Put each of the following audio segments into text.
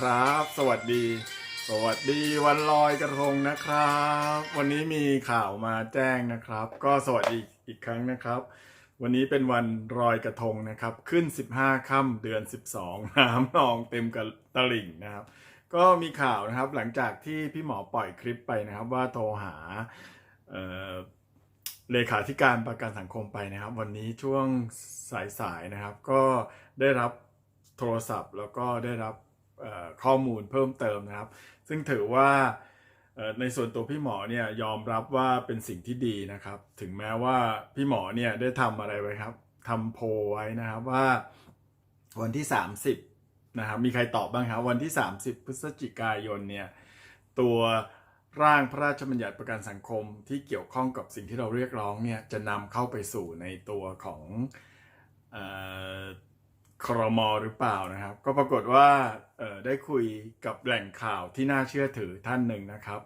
สวัสดีครับ สวัสดี สวัสดีวันลอยกระทงนะครับ วันนี้มีข่าวมาแจ้งนะครับ ก็สวัสดีอีกครั้งนะครับ วันนี้เป็นวันลอยกระทงนะครับ ขึ้น 15ค่ำเดือน 12 น้ำนองเต็มกับตลิ่งนะครับ ก็มีข่าวนะครับหลังจากที่พี่หมอปล่อยคลิปไปนะครับ ว่าโทรหาเลขาธิการประกันสังคมไปนะครับ วันนี้ช่วงสายๆนะครับ ก็ได้รับโทรศัพท์แล้วก็ได้รับ ข้อมูลเพิ่มเติมนะครับ ซึ่งถือว่าในส่วนตัวพี่หมอเนี่ยยอมรับว่าเป็นสิ่งที่ดีนะครับ ถึงแม้ว่าพี่หมอเนี่ยได้ทำอะไรไว้ครับทำโพลไว้นะครับว่าวันที่ 30นะครับมีใครตอบบ้างครับวันที่ 30 พฤศจิกายนเนี่ยตัวร่างพระราชบัญญัติประกันสังคมที่เกี่ยวข้องกับสิ่งที่เราเรียกร้องเนี่ยจะนำเข้าไปสู่ในตัวของ ครมหรือเปล่านะครับ ก็ปรากฏว่าได้คุยกับแหล่งข่าวที่น่าเชื่อถือท่านหนึ่งนะครับ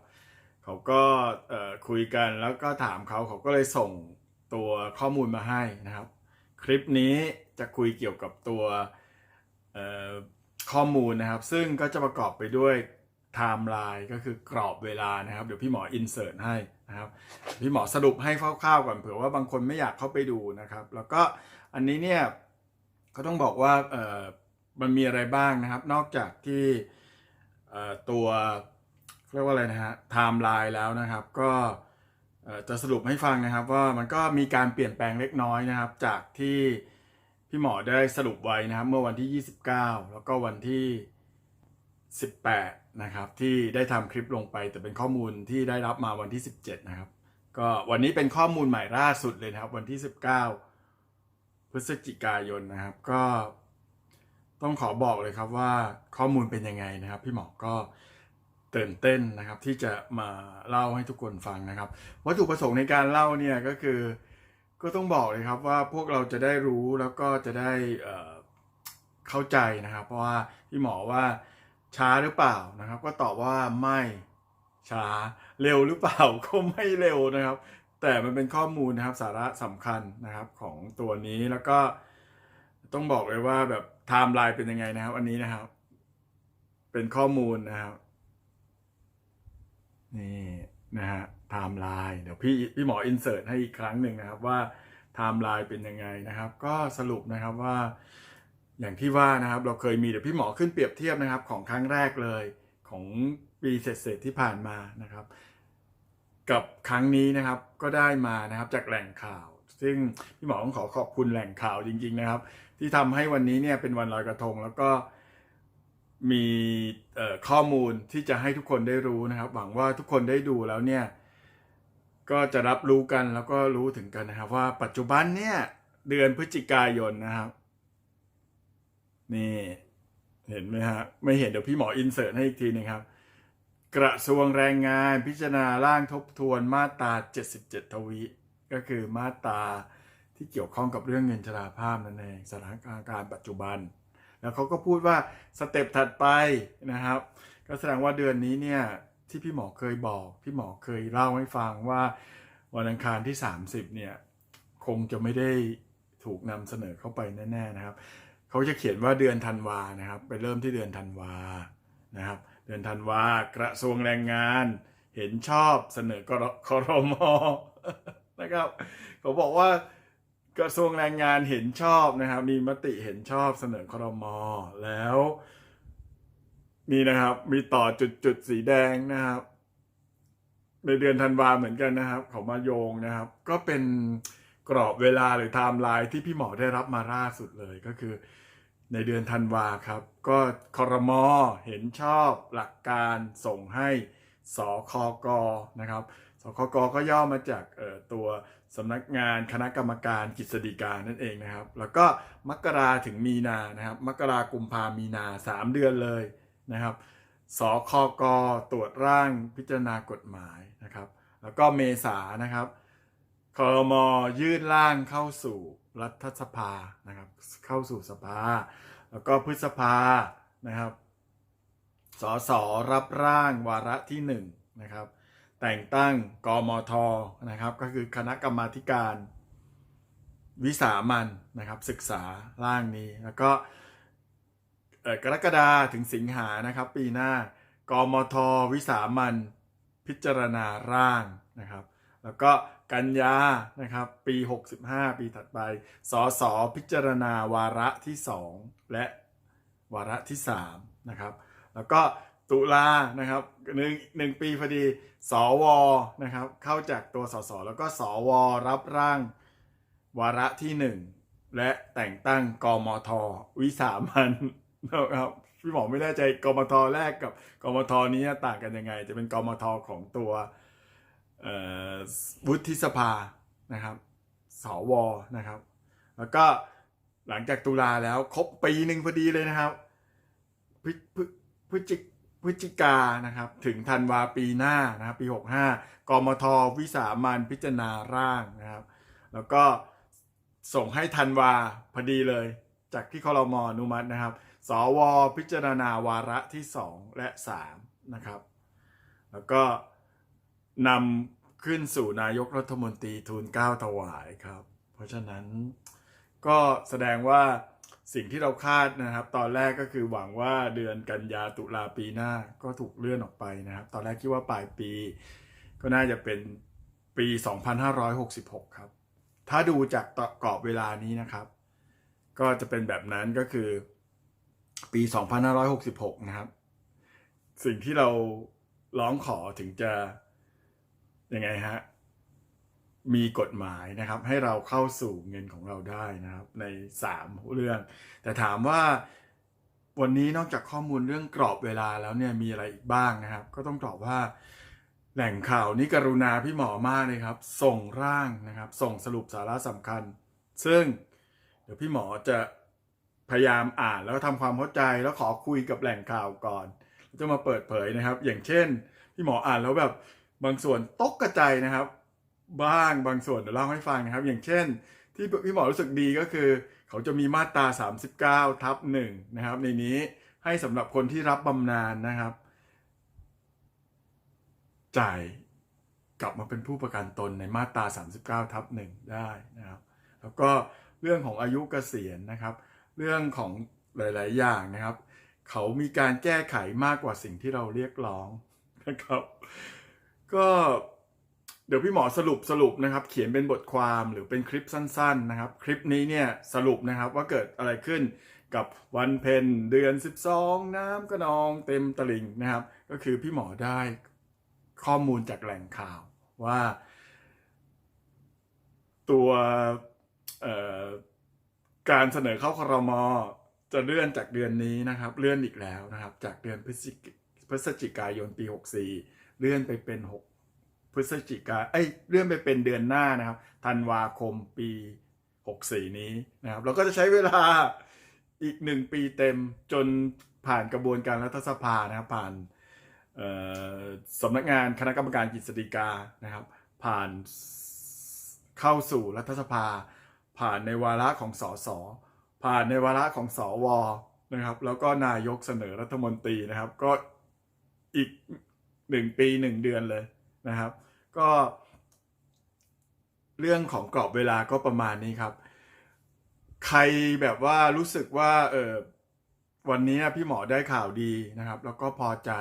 เขาก็คุยกันแล้วก็ถามเขาเขาก็เลยส่งตัวข้อมูลมาให้นะครับ คลิปนี้จะคุยเกี่ยวกับตัวข้อมูลนะครับ ซึ่งก็จะประกอบไปด้วยไทม์ไลน์ก็คือกรอบเวลานะครับ เดี๋ยวพี่หมออินเสิร์ตให้นะครับ พี่หมอสรุปให้คร่าวๆก่อนเผื่อว่าบางคนไม่อยากเข้าไปดูนะครับ แล้วก็อันนี้เนี่ย ก็ต้องบอกว่ามันมีอะไรบ้างนะครับ นอกจากที่ตัวเรียกว่าอะไรนะฮะไทม์ไลน์แล้วนะครับ ก็จะสรุปให้ฟังนะครับว่ามันก็มีการเปลี่ยนแปลงเล็กน้อยนะครับ จากที่พี่หมอได้สรุปไว้นะครับ เมื่อวันที่ 29 แล้วก็วันที่ 18 นะครับ ที่ได้ทำคลิปลงไป แต่เป็นข้อมูลที่ได้รับมาวันที่ 17 นะครับ ก็วันนี้เป็นข้อมูลใหม่ล่าสุดเลยนะครับ วันที่ 19 พฤศจิกายนนะครับก็ต้องขอบอกเลยครับว่าข้อมูลเป็นยังไงนะครับ พี่หมอก็ตื่นเต้นนะครับที่จะมาเล่าให้ทุกคนฟังนะครับ วัตถุประสงค์ในการเล่าเนี่ยก็คือก็ต้องบอกเลยครับว่าพวกเราจะได้รู้แล้วก็จะได้เข้าใจนะครับ เพราะว่าพี่หมอว่าช้าหรือเปล่านะครับ ก็ตอบว่าไม่ช้าเร็วหรือเปล่าก็ไม่เร็วนะครับ แต่มันเป็นข้อมูลนะครับสาระสำคัญนะครับของตัวนี้แล้วก็ต้องบอกเลยว่าแบบไทม์ไลน์เป็นยังไงนะครับ อันนี้นะครับ เป็นข้อมูลนะครับนี่นะฮะไทม์ไลน์เดี๋ยวพี่พี่หมออินเสิร์ตให้อีกครั้งหนึ่งนะครับว่าไทม์ไลน์เป็นยังไงนะครับ ก็สรุปนะครับว่า อย่างที่ว่านะครับ เราเคยมีเดี๋ยวพี่หมอขึ้นเปรียบเทียบนะครับ ของครั้งแรกเลยของปีเศษๆที่ผ่านมานะครับ กับครั้งนี้นะครับก็ได้มานะครับจากแหล่งข่าว ซึ่งพี่หมอต้องขอขอบคุณแหล่งข่าวจริง ๆนะครับ ที่ทำให้วันนี้เนี่ยเป็นวันลอยกระทง แล้วก็มีข้อมูลที่จะให้ทุกคนได้รู้นะครับ หวังว่าทุกคนได้ดูแล้วเนี่ยก็จะรับรู้กันแล้วก็รู้ถึงกันนะครับ ว่าปัจจุบันเนี่ยเดือนพฤศจิกายนนะครับ นี่ เห็นไหมฮะไม่เห็นเดี๋ยวพี่หมออินเสิร์ตให้อีกทีหนึงครับ กระทรวงแรงงานพิจารณาร่างทบทวนมาตรา 77 ทวี ก็คือมาตราที่เกี่ยวข้องกับเรื่องเงินชราภาพนั่นเองสถานการณ์ปัจจุบัน แล้วเขาก็พูดว่าสเต็ปถัดไปนะครับ ก็แสดงว่าเดือนนี้เนี่ยที่พี่หมอเคยบอก พี่หมอเคยเล่าให้ฟังว่าวันอังคารที่ 30 เนี่ยคงจะไม่ได้ถูกนำเสนอเข้าไปแน่ๆนะครับ เขาจะเขียนว่าเดือนธันวานะครับ ไปเริ่มที่เดือนธันวานะครับ เดือนธันวากระทรวงแรงงาน เห็นชอบเสนอกรครมนะครับเขาบอกว่ากระทรวงแรงงานเห็นชอบนะครับ มีมติเห็นชอบเสนอครมแล้วนี่นะครับมีต่อจุดจุดสีแดงนะครับ ในเดือนธันวาเหมือนกันนะครับเขามาโยงนะครับ ก็เป็นกรอบเวลาหรือไทม์ไลน์ที่พี่หมอได้รับมาล่าสุดเลยก็คือ ในเดือนธันวาครับ ก็คอรมอเห็นชอบหลักการส่งให้สคกนะครับสคกก็ย่อมาจากตัวสำนักงานคณะกรรมการกฤษฎีการนั่นเองนะครับ แล้วก็มกราถึงมีนานะครับ มกรากุมภามีนาสามเดือนเลยนะครับสคกตรวจร่างพิจารณากฎหมายนะครับ แล้วก็เมษานะครับคอรมอยื่นร่างเข้าสู่ รัฐสภานะครับเข้าสู่สภา แล้วก็พฤษภานะครับสสรับร่างวาระที่หนึ่งนะครับแต่งตั้งกมทนะครับก็คือคณะกรรมาการวิสามันนะครับศึกษาร่างนี้แล้วก็กรกฎาถึงสิงหานะครับปีหน้า กมทวิสามันพิจารณาร่างนะครับ แล้วก็กันยานะครับปี 65 ปีถัดไปสสพิจารณาวาระที่ 2 และวาระที่3นะครับแล้วก็ตุลานะครับหนึ่งหนึ่งปีพอดีสวนะครับเข้าจากตัวสสแล้วก็สวรับร่างวาระที่ 1 และแต่งตั้งกมทวิสามันนะครับพี่หมอไม่แน่ใจกมทแรกกับกมทนี้ต่างกันยังไง จะเป็นกมทของตัว วุฒิสภานะครับสวนะครับ แล้วก็หลังจากตุลาแล้วครบปีหนึ่งพอดีเลยนะครับพฤศจิพฤศจิกานะครับถึงธันวาปีหน้านะครับปี 65 กมทวิสามันพิจารณาร่างนะครับ แล้วก็ส่งให้ธันวาพอดีเลย จากที่คอรมออนุมัตินะครับ สวพิจารณาวาระที่ 2 และ 3 นะครับ แล้วก็ นำขึ้นสู่นายกรัฐมนตรีทูลเกล้าถวายครับ เพราะฉะนั้นก็แสดงว่าสิ่งที่เราคาดนะครับ ตอนแรกก็คือหวังว่าเดือนกันยาตุลาปีหน้าก็ถูกเลื่อนออกไปนะครับ ตอนแรกคิดว่าปลายปี ก็น่าจะเป็นปี 2566 ครับ ถ้าดูจากกรอบเวลานี้นะครับ ก็จะเป็นแบบนั้นก็คือปี 2566 นะครับ สิ่งที่เราร้องขอถึงจะ ยังไงฮะมีกฎหมายนะครับ ให้เราเข้าสู่เงินของเราได้นะครับ ใน 3 เรื่อง แต่ถามว่าวันนี้นอกจากข้อมูลเรื่องกรอบเวลาแล้วเนี่ยมีอะไรอีกบ้างนะครับ ก็ต้องตอบว่า แหล่งข่าวนี่กรุณาพี่หมอมากเลยครับ ส่งร่างนะครับ ส่งสรุปสาระสำคัญ ซึ่งเดี๋ยวพี่หมอจะพยายามอ่านแล้วก็ทำความเข้าใจแล้วขอคุยกับแหล่งข่าวก่อน จะมาเปิดเผยนะครับ อย่างเช่น พี่หมออ่านแล้วแบบ บางส่วนตกกระจายนะครับ บ้างบางส่วนเดี๋ยวเล่าให้ฟังนะครับ อย่างเช่น ที่พี่หมอรู้สึกดีก็คือ เขาจะมีมาตรา 39 ทับหนึ่งนะครับ ในนี้ให้สำหรับคนที่รับบำนาญนะครับ จ่ายกลับมาเป็นผู้ประกันตนในมาตรา 39ทับหนึ่งได้นะครับ แล้วก็เรื่องของอายุเกษียณนะครับ เรื่องของหลาย ๆ อย่างนะครับ เขามีการแก้ไขมากกว่าสิ่งที่เราเรียกร้องนะครับ ก็เดี๋ยวพี่หมอสรุปสรุปนะครับ เขียนเป็นบทความหรือเป็นคลิปสั้น ๆ นะครับ คลิปนี้เนี่ยสรุปนะครับว่าเกิดอะไรขึ้นกับวันเพ็ญเดือน 12 น้ำกระนองเต็มตลิ่งนะครับ ก็คือพี่หมอได้ข้อมูลจากแหล่งข่าวว่า ตัวการเสนอเข้าครมจะเลื่อนจากเดือนนี้นะครับ เลื่อนอีกแล้วนะครับ จากเดือนพฤศจิกพฤศจิกายนปี 64 เลื่อนไปเป็น 6 พฤศจิกาเอ้ยเลื่อนไปเป็นเดือนหน้านะครับธันวาคมปี 64 นี้นะครับ เราก็จะใช้เวลาอีกหนึ่งปีเต็มจนผ่านกระบวนการรัฐสภานะครับผ่านสำนักงานคณะกรรมการกฤษฎีกานะครับ ผ่านเข้าสู่รัฐสภา ผ่านในวาระของสสผ่านในวาระของสวนะครับ แล้วก็นายกเสนอรัฐมนตรีนะครับ ก็อีก หนึ่งปีหนึ่งเดือนเลยนะครับ ก็ เรื่องของกรอบเวลาก็ประมาณนี้ครับ ใครแบบว่ารู้สึกว่าเออวันนี้พี่หมอได้ข่าวดีนะครับ แล้วก็พอใจ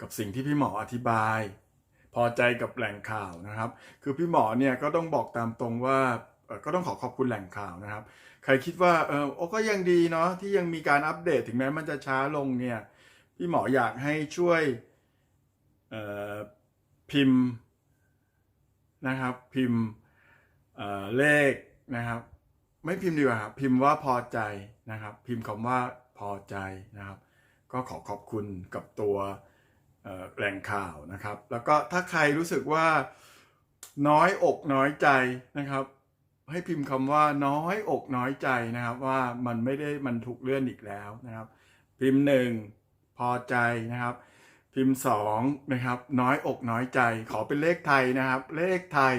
กับสิ่งที่พี่หมออธิบาย พอใจกับแหล่งข่าวนะครับ คือพี่หมอเนี่ยก็ต้องบอกตามตรงว่าก็ต้องขอขอบคุณแหล่งข่าวนะครับ ใครคิดว่าเออโอ้ก็ยังดีเนาะที่ยังมีการอัปเดตถึงแม้มันจะช้าลงเนี่ย พี่หมออยากให้ช่วย พิมพ์นะครับ พิมพ์เลขนะครับ ไม่พิมพ์ดีกว่าครับพิมพ์ว่าพอใจนะครับ พิมพ์คำว่าพอใจนะครับ ก็ขอขอบคุณกับตัวแหล่งข่าวนะครับ แล้วก็ถ้าใครรู้สึกว่าน้อยอกน้อยใจนะครับ ให้พิมพ์คำว่าน้อยอกน้อยใจนะครับ ว่ามันไม่ได้มันถูกเลื่อนอีกแล้วนะครับ พิมพ์หนึ่งพอใจนะครับ พิมพ์สองนะครับน้อยอกน้อยใจขอเป็นเลขไทยนะครับ เลขไทย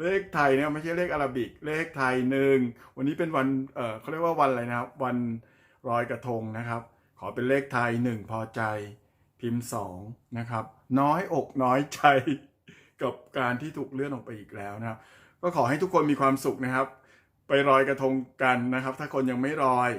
เลขไทยเนี่ยไม่ใช่เลขอาราบิก เลขไทยหนึ่งวันนี้เป็นวันเออเขาเรียกว่าวันอะไรนะครับ วันรอยกระทงนะครับ ขอเป็นเลขไทยหนึ่งพอใจ พิมพ์สองนะครับน้อยอกน้อยใจกับการที่ถูกเลื่อนออกไปอีกแล้วนะครับ ก็ขอให้ทุกคนมีความสุขนะครับ ไปรอยกระทงกันนะครับ ถ้าคนยังไม่รอย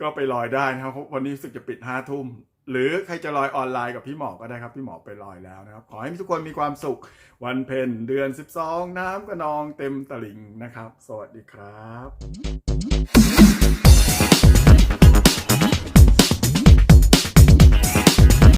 ก็ไปลอยได้นะครับวันนี้รู้สึกจะปิดห้าทุ่ม หรือใครจะลอยออนไลน์กับพี่หมอก็ได้ครับ พี่หมอไปลอยแล้วนะครับ ขอให้ทุกคนมีความสุข วันเพ็ญเดือน 12 น้ำกระนองเต็มตลิ่งนะครับ สวัสดีครับ